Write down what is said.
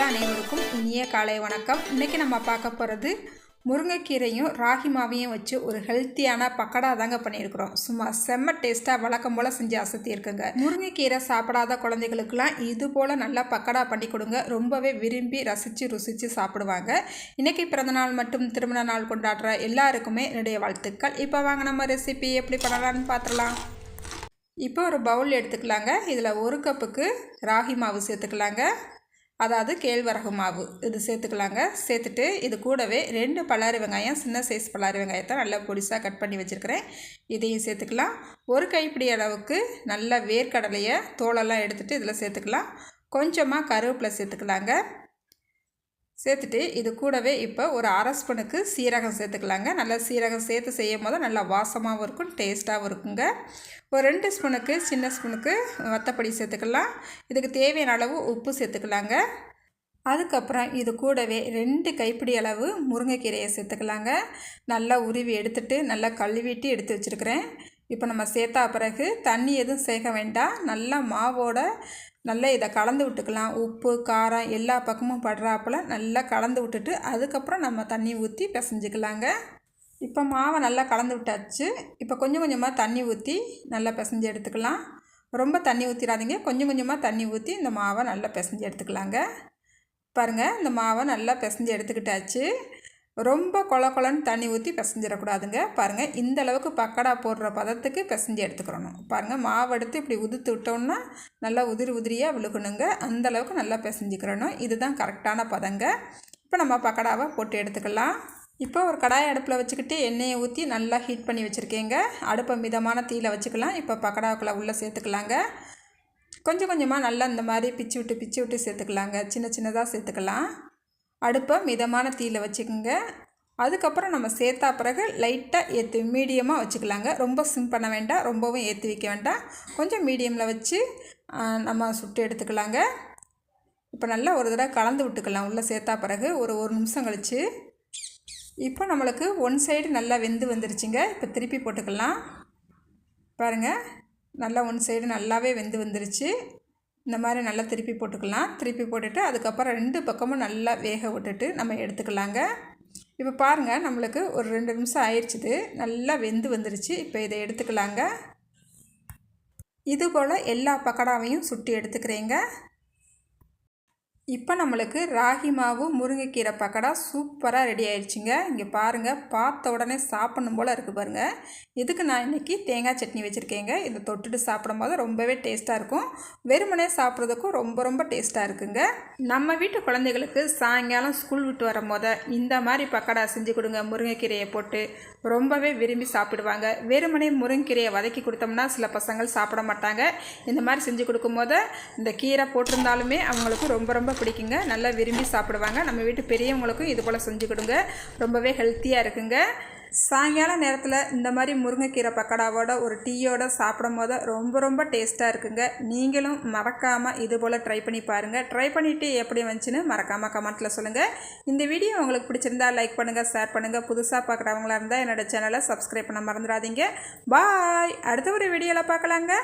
உறவுகள் அனைவருக்கும் இனிய காலை வணக்கம். இன்றைக்கி நம்ம பார்க்க போகிறது முருங்கைக்கீரையும் ராகி மாவையும் வச்சு ஒரு ஹெல்த்தியான பக்கடா தாங்க பண்ணியிருக்கிறோம். சும்மா செம்ம டேஸ்ட்டாக வழக்கம் போல் செஞ்சு அசத்தி இருக்குங்க முருங்கைக்கீரை சாப்பிடாத குழந்தைகளுக்கெல்லாம் இது போல் நல்லா பக்கடா பண்ணி கொடுங்க. ரொம்பவே விரும்பி ரசித்து ருசித்து சாப்பிடுவாங்க. இன்றைக்கி பிறந்தநாள் மற்றும் திருமண நாள் கொண்டாடுற எல்லாருக்குமே என்னுடைய வாழ்த்துக்கள். இப்போ வாங்க நம்ம ரெசிபி எப்படி பண்ணலான்னு பார்த்துடலாம். இப்போ ஒரு பவுல் எடுத்துக்கலாங்க. இதில் ஒரு கப்புக்கு ராகி மாவு சேர்த்துக்கலாங்க. அதாவது கேழ்வரகு மாவு. இது சேர்த்துக்கலாங்க. சேர்த்துட்டு இது கூடவே ரெண்டு பல்லாரி வெங்காயம் சின்ன சைஸ் பல்லாரி வெங்காயத்தை நல்லா பொடிசாக கட் பண்ணி வச்சுருக்கிறேன். இதையும் சேர்த்துக்கலாம். ஒரு கைப்பிடி அளவுக்கு நல்ல வேர்க்கடலையை தோலெல்லாம் எடுத்துகிட்டு இதில் சேர்த்துக்கலாம். கொஞ்சமாக கருவேப்பிலை சேர்த்துக்கலாங்க. சேர்த்துட்டு இது கூடவே இப்போ ஒரு அரை ஸ்பூனுக்கு சீரகம் சேர்த்துக்கலாங்க. நல்லா சீரகம் சேர்த்து செய்யும் போது நல்லா வாசமாகவும் இருக்கும் டேஸ்ட்டாகவும் இருக்குங்க. ஒரு ரெண்டு ஸ்பூனுக்கு சின்ன ஸ்பூனுக்கு வத்தப்படி சேர்த்துக்கலாம். இதுக்கு தேவையான அளவு உப்பு சேர்த்துக்கலாங்க. அதுக்கப்புறம் இது கூடவே ரெண்டு கைப்பிடி அளவு முருங்கைக்கீரையை சேர்த்துக்கலாங்க. நல்லா உருவி எடுத்துட்டு நல்லா கழுவிட்டு எடுத்து வச்சுருக்கிறேன். இப்போ நம்ம சேர்த்தா பிறகு தண்ணி எதுவும் சேர்க்க வேண்டாம். நல்லா மாவோட நல்லா இதை கலந்து விட்டுக்கலாம். உப்பு காரம் எல்லா பக்கமும் படுறாப்பில் நல்லா கலந்து விட்டுட்டு அதுக்கப்புறம் நம்ம தண்ணி ஊற்றி பிசைஞ்சிக்கலாங்க. இப்போ மாவை நல்லா கலந்து விட்டாச்சு. இப்போ கொஞ்சம் கொஞ்சமாக தண்ணி ஊற்றி நல்லா பிசைஞ்சு எடுத்துக்கலாம். ரொம்ப தண்ணி ஊற்றிடாதீங்க கொஞ்சம் கொஞ்சமாக தண்ணி ஊற்றி இந்த மாவை நல்லா பிசைஞ்சு எடுத்துக்கலாங்க. பாருங்கள் இந்த மாவை நல்லா பிசைஞ்சு எடுத்துக்கிட்டாச்சு. ரொம்ப கொல கொலன்னு தண்ணி ஊற்றி பிசைஞ்சிடக்கூடாதுங்க. பாருங்கள் இந்த அளவுக்கு பக்கடா போடுற பதத்துக்கு பிசைஞ்சு எடுத்துக்கிறணும் பாருங்கள் மாவு எடுத்து இப்படி உதுத்து விட்டோம்னா நல்லா உதிரி உதிரியாக விழுகணுங்க. அந்த அளவுக்கு நல்லா பிசைஞ்சிக்கிறணும். இதுதான் கரெக்டான பதங்க. இப்போ நம்ம பக்கடாவை போட்டு எடுத்துக்கலாம். இப்போ ஒரு கடாய் அடுப்பில் வச்சுக்கிட்டு எண்ணெயை ஊற்றி நல்லா ஹீட் பண்ணி வச்சுருக்கேங்க. அடுப்பை மிதமான தீயில் வச்சுக்கலாம். இப்போ பக்கடாவுக்குள்ளே உள்ளே சேர்த்துக்கலாங்க. கொஞ்சம் கொஞ்சமாக நல்லா இந்த மாதிரி பிச்சு விட்டு பிச்சு விட்டு சேர்த்துக்கலாங்க. சின்ன சின்னதாக சேர்த்துக்கலாம். அடுப்பை மிதமான தீயில் வச்சுக்கோங்க. அதுக்கப்புறம் நம்ம சேர்த்தா பிறகு லைட்டாக ஏற்று மீடியமாக வச்சுக்கலாங்க. ரொம்ப சிம் பண்ண வேண்டாம். ரொம்பவும் ஏற்றி வைக்க வேண்டாம். கொஞ்சம் மீடியமில் வச்சு நம்ம சுட்டு எடுத்துக்கலாங்க. இப்போ நல்லா ஒரு தடவை கலந்து விட்டுக்கலாம். உள்ளே சேர்த்தா பிறகு ஒரு ஒரு நிமிஷம் கழித்து இப்போ நம்மளுக்கு ஒன் சைடு நல்லா வெந்து வந்துருச்சுங்க. இப்போ திருப்பி போட்டுக்கலாம். பாருங்கள் நல்லா ஒன் சைடு நல்லாவே வெந்து வந்துருச்சு. இந்த மாதிரி நல்லா திருப்பி போட்டுக்கலாம். திருப்பி போட்டுட்டு அதுக்கப்புறம் ரெண்டு பக்கமும் நல்லா வேக விட்டுட்டு நம்ம எடுத்துக்கலாங்க. இப்போ பாருங்கள் நம்மளுக்கு ஒரு ரெண்டு நிமிஷம் ஆயிடுச்சுது நல்லா வெந்து வந்துருச்சு. இப்போ இதை எடுத்துக்கலாங்க. இது போல் எல்லா பக்கடாவையும் சுட்டி எடுத்துக்கிறேங்க. இப்போ நம்மளுக்கு ராகி மாவு முருங்கைக்கீரை பக்கடா சூப்பராக ரெடி ஆயிடுச்சுங்க. இங்கே பாருங்கள் பார்த்த உடனே சாப்பிடணும் போல் இருக்குது பாருங்கள் இதுக்கு நான் இன்றைக்கி தேங்காய் சட்னி வச்சுருக்கேங்க. இதை தொட்டுட்டு சாப்பிடும்போது ரொம்பவே டேஸ்ட்டாக இருக்கும். வெறுமனே சாப்பிட்றதுக்கும் ரொம்ப ரொம்ப டேஸ்ட்டாக இருக்குங்க. நம்ம வீட்டு குழந்தைகளுக்கு சாயங்காலம் ஸ்கூல் விட்டு வரும்போது இந்த மாதிரி பக்கடா செஞ்சு கொடுங்க முருங்கைக்கீரையை போட்டு. ரொம்பவே விரும்பி சாப்பிடுவாங்க. வெறுமனே முருங்கீரையை வதக்கி கொடுத்தோம்னா சில பசங்கள் சாப்பிட மாட்டாங்க. இந்த மாதிரி செஞ்சு கொடுக்கும்போது இந்த கீரை போட்டிருந்தாலுமே அவங்களுக்கு ரொம்ப ரொம்ப பிடிக்குங்க. நல்லா விரும்பி சாப்பிடுவாங்க. நம்ம வீட்டு பெரியவங்களுக்கும் இது போல் செஞ்சு கொடுங்க. ரொம்பவே ஹெல்த்தியாக இருக்குங்க. சாயங்கால நேரத்தில் இந்த மாதிரி முருங்கைக்கீரை பக்கடாவோட ஒரு டீயோட சாப்பிடும் போது ரொம்ப ரொம்ப டேஸ்ட்டாக இருக்குங்க. நீங்களும் மறக்காமல் இது போல் ட்ரை பண்ணி பாருங்கள் ட்ரை பண்ணிவிட்டு எப்படி வந்துச்சுன்னு மறக்காமல் கமெண்ட்டில் சொல்லுங்கள் இந்த வீடியோ உங்களுக்கு பிடிச்சிருந்தா லைக் பண்ணுங்கள் ஷேர் பண்ணுங்கள் புதுசாக பார்க்குறவங்களா இருந்தால் என்னோடய சேனலை சப்ஸ்கிரைப் பண்ண மறந்துடாதீங்க. பாய் அடுத்த ஒரு வீடியோவில் பார்க்கலாங்க.